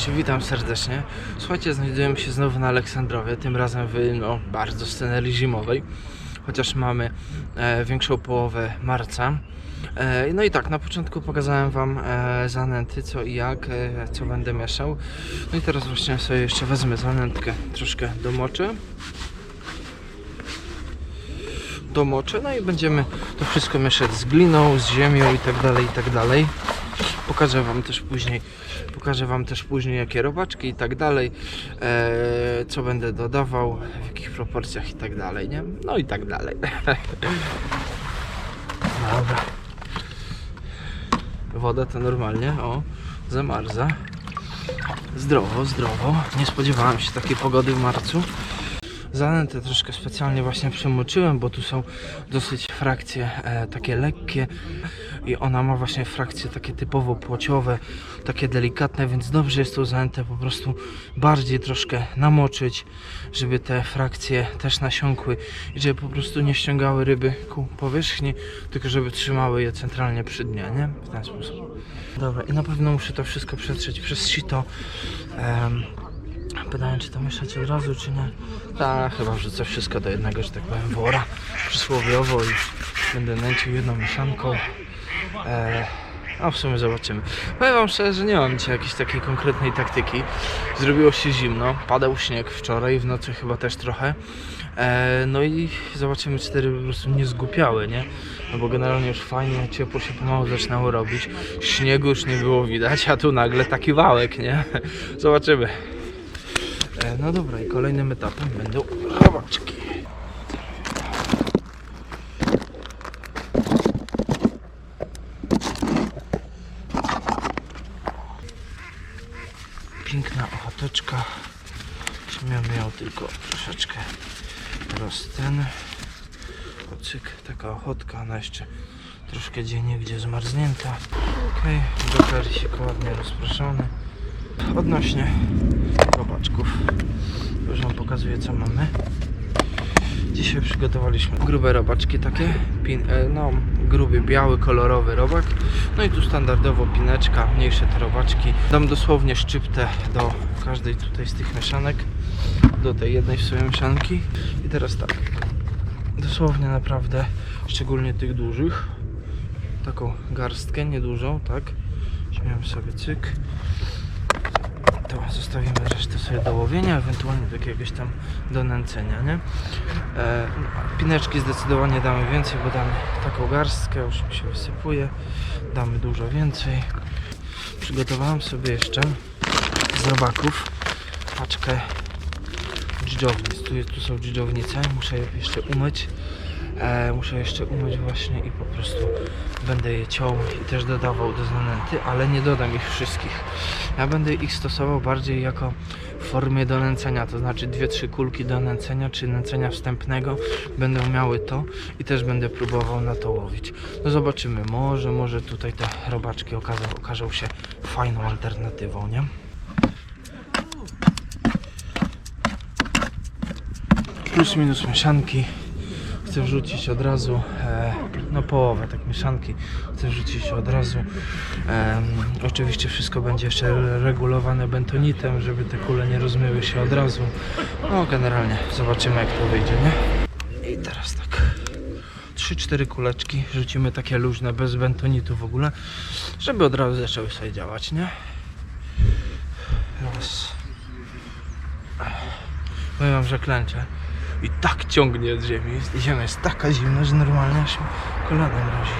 Cześć, witam serdecznie. Słuchajcie, znajdujemy się znowu na Aleksandrowie, tym razem w no, bardzo scenerii zimowej, chociaż mamy e, większą połowę marca. E, no i tak, na początku pokazałem Wam e, zanęty, co i jak, e, co będę mieszał. No i teraz właśnie sobie jeszcze wezmę zanętkę, troszkę domoczę. Domoczę, no i będziemy to wszystko mieszać z gliną, z ziemią i tak dalej, i tak dalej. Pokażę Wam też później, pokażę Wam też później jakie robaczki i tak dalej, e, co będę dodawał, w jakich proporcjach i tak dalej, nie? No i tak dalej. Dobra. Woda to normalnie, o, zamarza. Zdrowo, zdrowo. Nie spodziewałem się takiej pogody w marcu. Zanętę troszkę specjalnie właśnie przemoczyłem, bo tu są dosyć frakcje e, takie lekkie i ona ma właśnie frakcje takie typowo płociowe, takie delikatne, więc dobrze jest tą zanętę po prostu bardziej troszkę namoczyć, żeby te frakcje też nasiąkły i żeby po prostu nie ściągały ryby ku powierzchni, tylko żeby trzymały je centralnie przy dnie, nie? W ten sposób. Dobra, i na pewno muszę to wszystko przetrzeć przez sito. Pytałem, czy to mieszać od razu, czy nie. Tak, chyba wrzucę wszystko do jednego, że tak powiem, wora przysłowiowo i będę nęcił jedną mieszanką. Eee, a w sumie zobaczymy. Powiem wam szczerze, że nie mam dzisiaj jakiejś takiej konkretnej taktyki. Zrobiło się zimno, padał śnieg wczoraj, w nocy chyba też trochę. Eee, no i zobaczymy, czy te ryby po prostu nie zgłupiały, nie? No bo generalnie już fajnie, ciepło się pomału zaczynało robić. Śniegu już nie było widać, a tu nagle taki wałek, nie? Zobaczymy. E, No dobra, i kolejnym etapem będą robaczki. Piękna ochoteczka. Śmiemy ją tylko troszeczkę rozten. Ocyk, taka ochotka, ona jeszcze troszkę gdzie niegdzie zmarznięta. Okej, okay, się ładnie rozproszony. Odnośnie robaczków. Już Wam pokazuję co mamy. Dzisiaj przygotowaliśmy grube robaczki takie, pin, e, no gruby, biały, kolorowy robak. No i tu standardowo pineczka, mniejsze te robaczki. Dam dosłownie szczyptę do każdej tutaj z tych mieszanek, do tej jednej w sumie mieszanki. I teraz tak, dosłownie naprawdę, szczególnie tych dużych, taką garstkę niedużą, tak? Śmiałem sobie cyk to zostawimy resztę sobie do łowienia, ewentualnie do jakiegoś tam do nęcenia, nie? E, pineczki zdecydowanie damy więcej, bo damy taką garstkę, już mi się wysypuje. Damy dużo więcej. Przygotowałem sobie jeszcze z robaków paczkę dżdżownic. Tu, jest- tu są dżdżownice, muszę je jeszcze umyć. E, muszę jeszcze umyć właśnie i po prostu będę je ciął i też dodawał do zanęty, ale nie dodam ich wszystkich. Ja będę ich stosował bardziej jako w formie do nęcenia, to znaczy dwie, trzy kulki do nęcenia, czy nęcenia wstępnego będą miały to i też będę próbował na to łowić. No zobaczymy, może, może tutaj te robaczki okażą, okażą się fajną alternatywą, nie? Plus minus mieszanki chcę wrzucić od razu e, no połowę tak mieszanki. Chcę wrzucić od razu. Em, oczywiście wszystko będzie jeszcze regulowane bentonitem żeby te kule nie rozmyły się od razu. No generalnie zobaczymy jak to wyjdzie nie? I teraz tak. 3-4 kuleczki. Rzucimy takie luźne bez bentonitu w ogóle żeby od razu zaczęły sobie działać nie? Raz. Powiem wam, że klęczę i tak ciągnie od ziemi. Ziemia jest taka zimna, że normalnie aż mi kolana mrozi.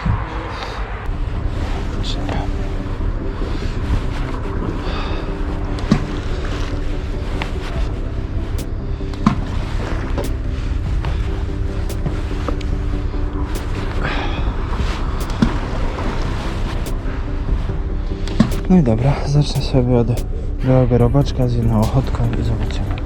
No i dobra, zacznę sobie od białego robaczka z jedną ochotką i zobaczymy.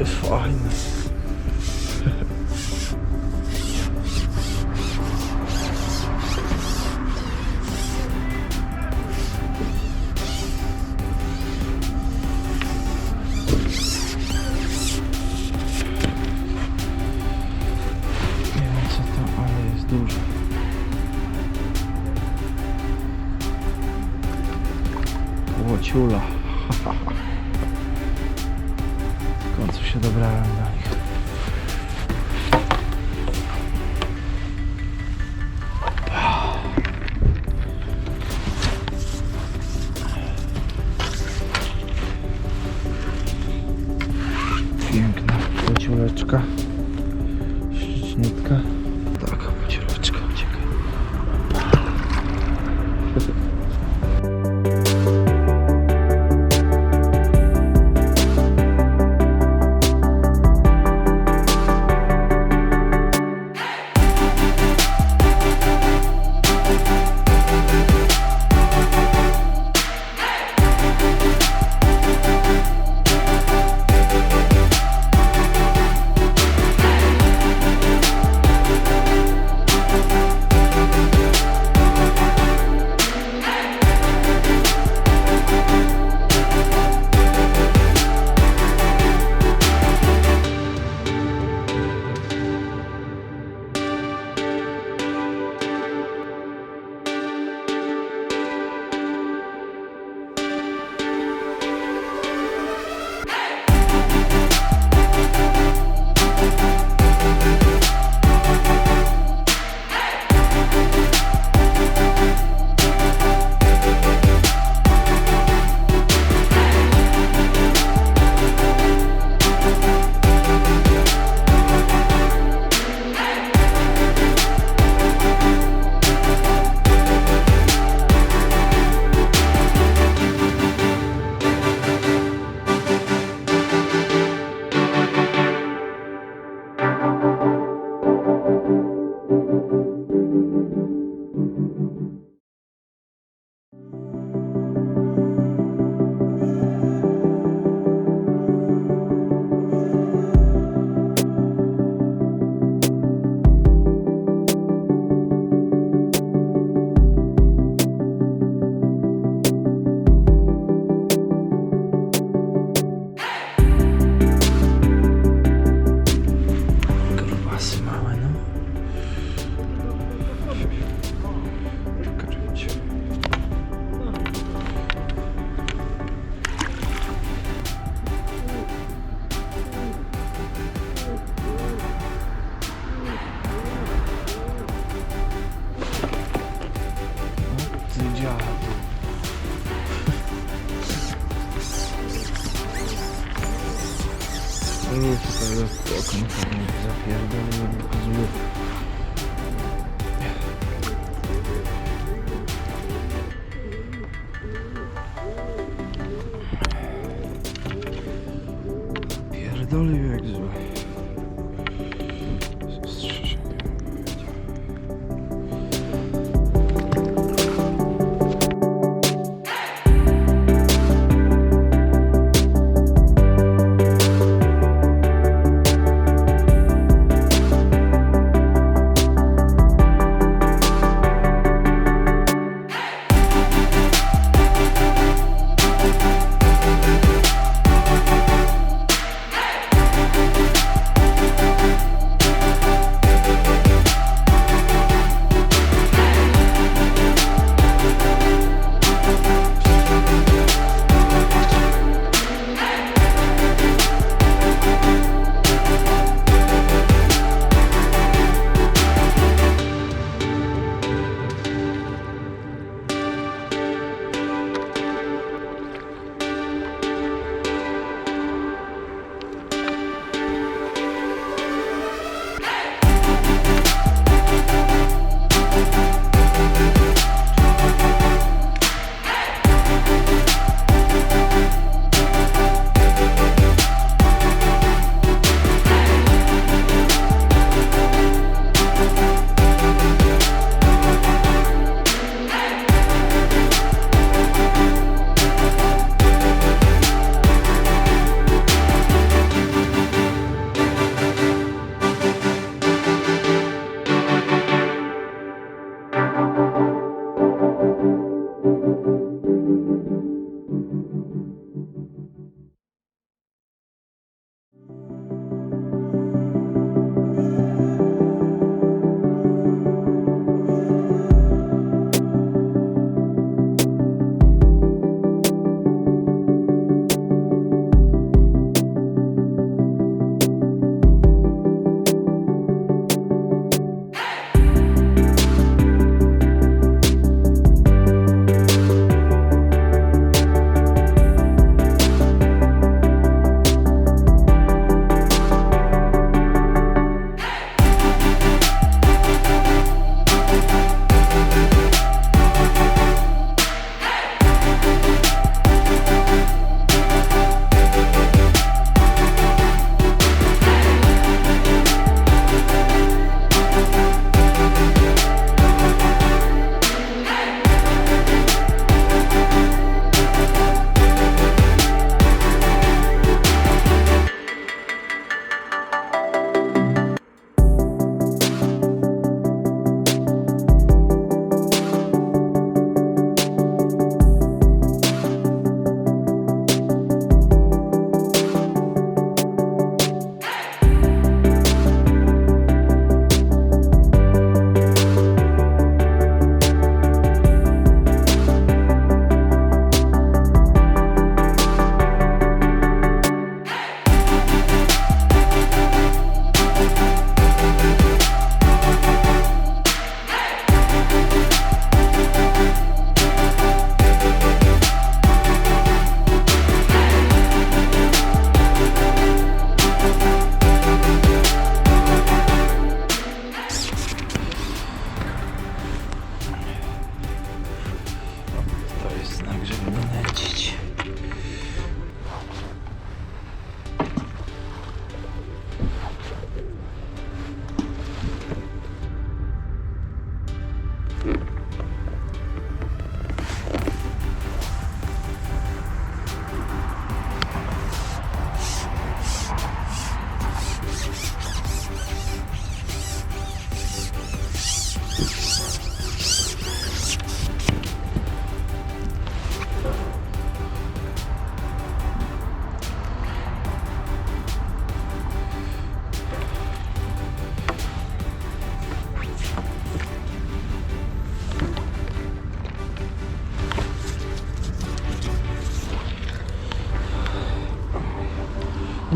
Jest fajne. Pierdolił jak zły.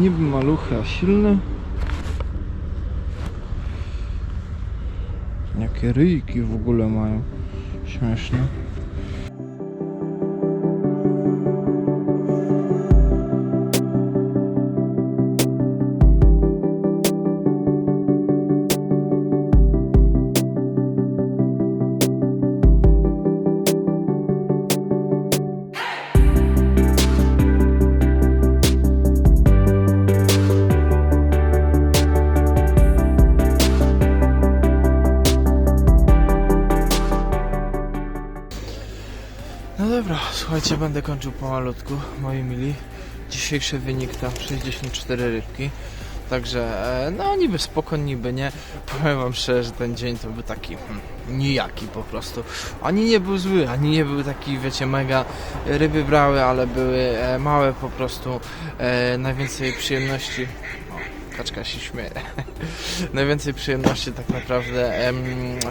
Niby maluchy, a silne. Jakie ryjki w ogóle mają. Śmieszne. Słuchajcie, będę kończył pomalutku, moi mili. Dzisiejszy wynik to 64 rybki. Także, e, no niby spoko, niby nie. Powiem wam szczerze, że ten dzień to był taki hmm, nijaki po prostu. Ani nie był zły, ani nie był taki, wiecie, mega. Ryby brały, ale były e, małe po prostu. E, najwięcej przyjemności. Kaczka się śmieje. Najwięcej przyjemności tak naprawdę em,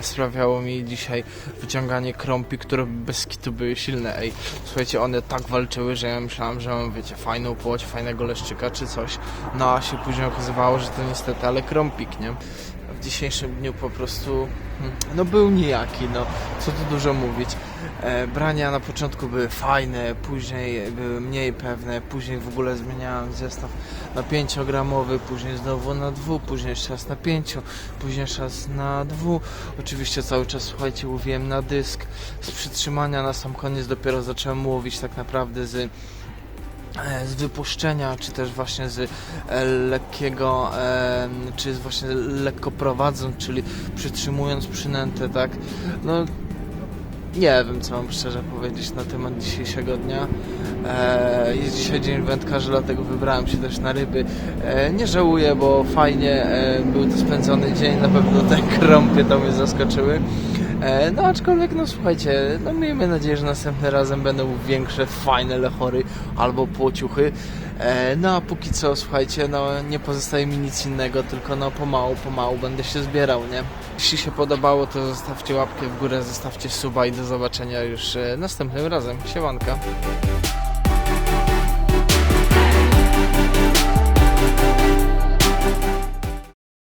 sprawiało mi dzisiaj wyciąganie krąpi, które bez kitu były silne. Ej, słuchajcie, one tak walczyły, że ja myślałem, że mam, wiecie, fajną płoć, fajnego leszczyka czy coś. No a się później okazywało, że to niestety, ale krąpik, nie? Dzisiejszym dniu po prostu, hmm, no był nijaki, no, co tu dużo mówić. E, brania na początku były fajne, później były mniej pewne, później w ogóle zmieniałem zestaw na 5-gramowy, później znowu na 2, później jeszcze raz na 5, później jeszcze raz na 2. Oczywiście cały czas, słuchajcie, łowiłem na dysk. Z przytrzymania na sam koniec dopiero zacząłem łowić tak naprawdę z z wypuszczenia, czy też właśnie z e, lekkiego, e, czy właśnie lekko prowadząc, czyli przytrzymując przynętę, tak? No, nie wiem, co mam szczerze powiedzieć na temat dzisiejszego dnia. E, jest dzisiaj dzień wędkarzy, dlatego wybrałem się też na ryby. E, nie żałuję, bo fajnie e, był to spędzony dzień, na pewno te krąpy to mnie zaskoczyły. E, no aczkolwiek, no słuchajcie, no miejmy nadzieję, że następnym razem będą większe, fajne lechory albo płociuchy. E, no a póki co, słuchajcie, no nie pozostaje mi nic innego, tylko no pomału, pomału będę się zbierał, nie? Jeśli się podobało, to zostawcie łapkę w górę, zostawcie suba i do zobaczenia już e, następnym razem. Siemanka.